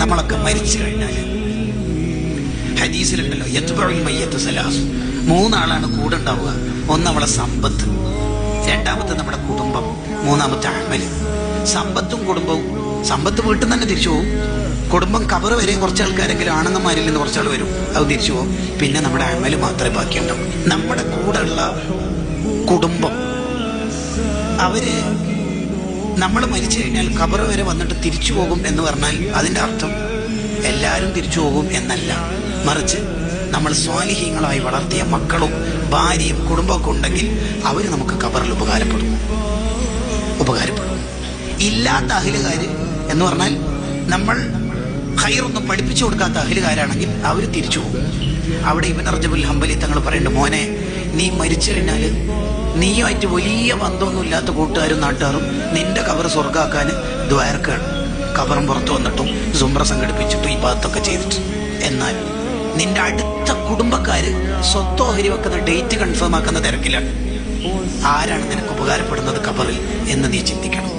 നമ്മളൊക്കെ മരിച്ചു കഴിഞ്ഞാൽ ഹദീസിലുണ്ടല്ലോ മൂന്നാളാണ് കൂടെ ഉണ്ടാവുക. ഒന്ന് അവളെ സമ്പത്ത്. രണ്ടാമത്തെ നമ്മുടെ കുടുംബം മൂന്നാമത്തെ അമൽ. സമ്പത്തും കുടുംബവും സമ്പത്ത് വീട്ടിൽ തന്നെ തിരിച്ചു പോകും കുടുംബം കവർ വരെ കുറച്ച് ആൾക്കാരെങ്കിലും ആണെന്നമാരിൽ നിന്ന് കുറച്ചാൾ വരും. അത് തിരിച്ചു പോകും പിന്നെ നമ്മുടെ അമൽ മാത്രമേ ബാക്കിയുണ്ടാവും. നമ്മുടെ കൂടെയുള്ള കുടുംബം. അവർ നമ്മൾ മരിച്ചു കഴിഞ്ഞാൽ ഖബർ വരെ വന്നിട്ട് തിരിച്ചു പോകും എന്ന് പറഞ്ഞാൽ അതിന്റെ അർത്ഥം എല്ലാവരും തിരിച്ചു പോകും എന്നല്ല. മറിച്ച് നമ്മൾ സ്വാലിഹ്യങ്ങളായി വളർത്തിയ മക്കളും ഭാര്യയും കുടുംബമൊക്കെ ഉണ്ടെങ്കിൽ അവർ നമുക്ക് ഖബറിൽ ഉപകാരപ്പെടും. ഉപകാരപ്പെടും. ഇല്ലാത്ത അഹിലുകാർ എന്ന് പറഞ്ഞാൽ നമ്മൾ ഹൈറൊന്നും പഠിപ്പിച്ചു കൊടുക്കാത്ത അഹിലുകാരാണെങ്കിൽ അവർ തിരിച്ചു പോകും. അവിടെ ഇവൻ അർജബുൽ ഹംബലി തങ്ങൾ പറയുന്നുണ്ട് മോനെ നീ മരിച്ചു കഴിഞ്ഞാൽ നീയുമായിട്ട് വലിയ ബന്ധമൊന്നും ഇല്ലാത്ത കൂട്ടുകാരും നാട്ടുകാരും നിന്റെ കവർ സ്വർഗാക്കാൻ ദ്വാരക്കാണ് കവറും പുറത്തു വന്നിട്ടും സുമ്ര സംഘടിപ്പിച്ചിട്ടും ഈ ഭാഗത്തൊക്കെ ചെയ്തിട്ട്. എന്നാൽ നിന്റെ അടുത്ത കുടുംബക്കാര് സ്വത്തോഹരി വെക്കുന്ന ഡേറ്റ് കൺഫേം ആക്കുന്ന തിരക്കിലാണ്. ആരാണ് നിനക്ക് ഉപകാരപ്പെടുന്നത് കബറിൽ എന്ന് നീ ചിന്തിക്കണം.